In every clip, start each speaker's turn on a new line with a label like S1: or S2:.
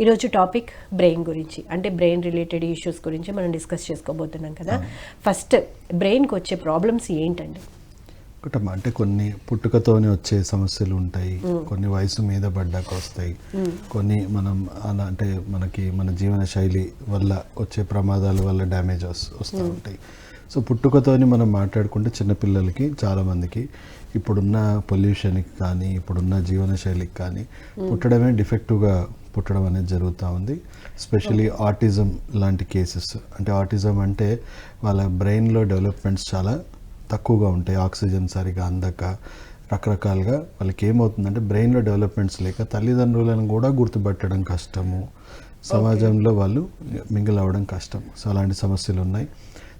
S1: ఈరోజు topic brain గురించి. అంటే బ్రెయిన్ రిలేటెడ్ ఇష్యూస్ గురించి మనం డిస్కస్ చేసుకోబోతున్నాం కదా. ఫస్ట్ బ్రెయిన్కి వచ్చే ప్రాబ్లమ్స్ ఏంటండి?
S2: ఒకటమ్మా అంటే కొన్ని పుట్టుకతోనే వచ్చే సమస్యలు ఉంటాయి. కొన్ని వయసు మీద పడ్డాక వస్తాయి. కొన్ని మనం అలా అంటే మనకి మన జీవన శైలి వల్ల వచ్చే ప్రమాదాల వల్ల డ్యామేజ్ వస్తూ ఉంటాయి. సో పుట్టుకతోని మనం మాట్లాడుకుంటే చిన్నపిల్లలకి చాలామందికి ఇప్పుడున్న పొల్యూషన్కి కానీ ఇప్పుడున్న జీవన శైలికి కానీ పుట్టడమే డిఫెక్టివ్గా పుట్టడం అనేది జరుగుతూ ఉంది. స్పెషలీ ఆటిజం లాంటి కేసెస్ అంటే ఆటిజం అంటే వాళ్ళ బ్రెయిన్లో డెవలప్మెంట్స్ చాలా తక్కువగా ఉంటాయి. ఆక్సిజన్ సరిగా అందక రకరకాలుగా వాళ్ళకి ఏమవుతుందంటే బ్రెయిన్లో డెవలప్మెంట్స్ లేక తల్లిదండ్రులను కూడా గుర్తుపట్టడం కష్టము. సమాజంలో వాళ్ళు మింగిల్ అవ్వడం కష్టం. సో అలాంటి సమస్యలు ఉన్నాయి.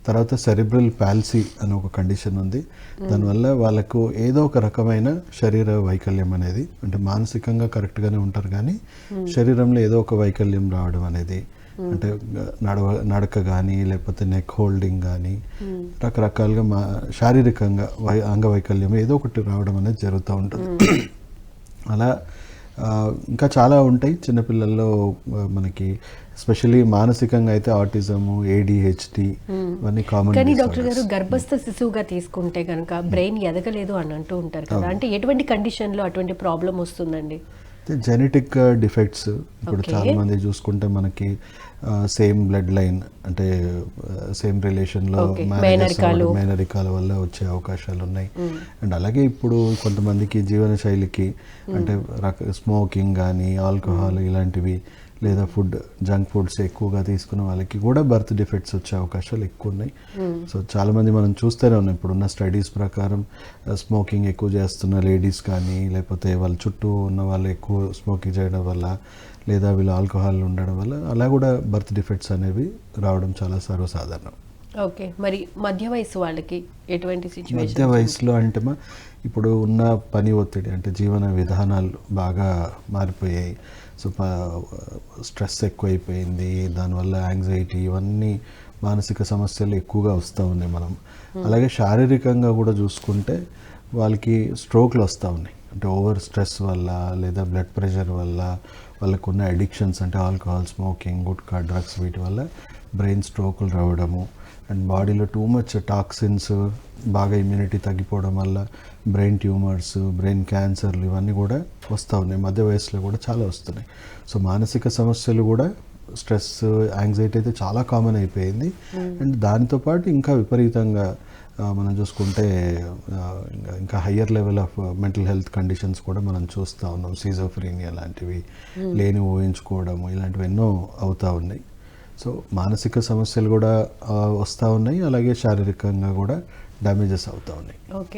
S2: తర్వాత సెరిబ్రల్ పాలసీ అని ఒక కండిషన్ ఉంది. దానివల్ల వాళ్ళకు ఏదో ఒక రకమైన శరీర వైకల్యం అనేది అంటే మానసికంగా కరెక్ట్గానే ఉంటారు కానీ శరీరంలో ఏదో ఒక వైకల్యం రావడం అనేది అంటే నడవ నడక కానీ లేకపోతే నెక్ హోల్డింగ్ కానీ రకరకాలుగా మా శారీరకంగా వై అంగవైకల్యం ఏదో ఒకటి రావడం అనేది జరుగుతూ ఉంటుంది. అలా ఇంకా చాలా ఉంటాయి చిన్నపిల్లల్లో మనకి స్పెషలీ మానసికంగా అయితే ఆటిజము ఏడిహెచ్డి ఇవన్నీ కామన్
S1: కానీ డాక్టర్ గారు గర్భస్థ శిశువుగా తీసుకుంటే కనుక బ్రెయిన్ ఎదగలేదు అని అంటూ ఉంటారు కదా. అంటే ఎటువంటి కండిషన్లో అటువంటి ప్రాబ్లం వస్తుందండి?
S2: జెనెటిక్ డిఫెక్ట్స్ ఇప్పుడు
S1: Okay.
S2: చాలా మంది చూసుకుంటే మనకి సేమ్ బ్లడ్ లైన్ అంటే సేమ్ రిలేషన్లో.
S1: మేనరికాలు.
S2: వల్ల వచ్చే అవకాశాలు ఉన్నాయి అండ్ అలాగే ఇప్పుడు కొంతమందికి జీవన శైలికి అంటే రక స్మోకింగ్ కానీ ఆల్కహాల్ ఇలాంటివి లేదా ఫుడ్ జంక్ ఫుడ్స్ ఎక్కువగా తీసుకున్న వాళ్ళకి కూడా బర్త్ డిఫెక్ట్స్ వచ్చే అవకాశాలు ఎక్కువ ఉన్నాయి సో చాలా మంది మనం చూస్తూనే ఉన్నాం. ఇప్పుడున్న స్టడీస్ ప్రకారం స్మోకింగ్ ఎక్కువ చేస్తున్న లేడీస్ కానీ లేకపోతే వాళ్ళ చుట్టూ ఉన్న వాళ్ళు ఎక్కువ స్మోకింగ్ చేయడం వల్ల లేదా వీళ్ళు ఆల్కహాల్ ఉండడం వల్ల అలా కూడా బర్త్ డిఫెక్ట్స్ అనేవి రావడం చాలా సర్వసాధారణం.
S1: ఓకే. మరి మధ్య వయసు వాళ్ళకి ఎటువంటి
S2: మధ్య వయసులో అంటే మా ఇప్పుడు ఉన్న పని ఒత్తిడి అంటే జీవన విధానాలు బాగా మారిపోయాయి. సో స్ట్రెస్ ఎక్కువైపోయింది. దానివల్ల యాంగ్జైటీ ఇవన్నీ మానసిక సమస్యలు ఎక్కువగా వస్తూ ఉన్నాయి మనం. అలాగే శారీరకంగా కూడా చూసుకుంటే వాళ్ళకి స్ట్రోక్లు వస్తూ ఉన్నాయి. అంటే ఓవర్ స్ట్రెస్ వల్ల లేదా బ్లడ్ ప్రెషర్ వల్ల వాళ్ళకు ఉన్న అడిక్షన్స్ అంటే ఆల్కహాల్ స్మోకింగ్ గుట్కా డ్రగ్స్ వీటి వల్ల బ్రెయిన్ స్ట్రోకులు రావడము. అండ్ బాడీలో టూ మచ్ టాక్సిన్స్ బాగా ఇమ్యూనిటీ తగ్గిపోవడం వల్ల బ్రెయిన్ ట్యూమర్స్ బ్రెయిన్ క్యాన్సర్లు ఇవన్నీ కూడా వస్తూ ఉన్నాయి. మధ్య వయసులో కూడా చాలా వస్తున్నాయి. సో మానసిక సమస్యలు కూడా స్ట్రెస్ యాంగ్జైటీ అయితే చాలా కామన్ అయిపోయింది. అండ్ దాంతోపాటు ఇంకా విపరీతంగా మనం చూసుకుంటే ఇంకా- ఇంకా higher level of mental health conditions కూడా మనం చూస్తూ ఉన్నాం. సీజోఫ్రీనియా లాంటివి లేని ఊహించుకోవడము ఇలాంటివి ఎన్నో అవుతూ ఉన్నాయి. సో మానసిక సమస్యలు కూడా వస్తూ ఉన్నాయి అలాగే శారీరకంగా కూడా డ్యామేజెస్ అవుతూ ఉన్నాయి.
S1: ఓకే.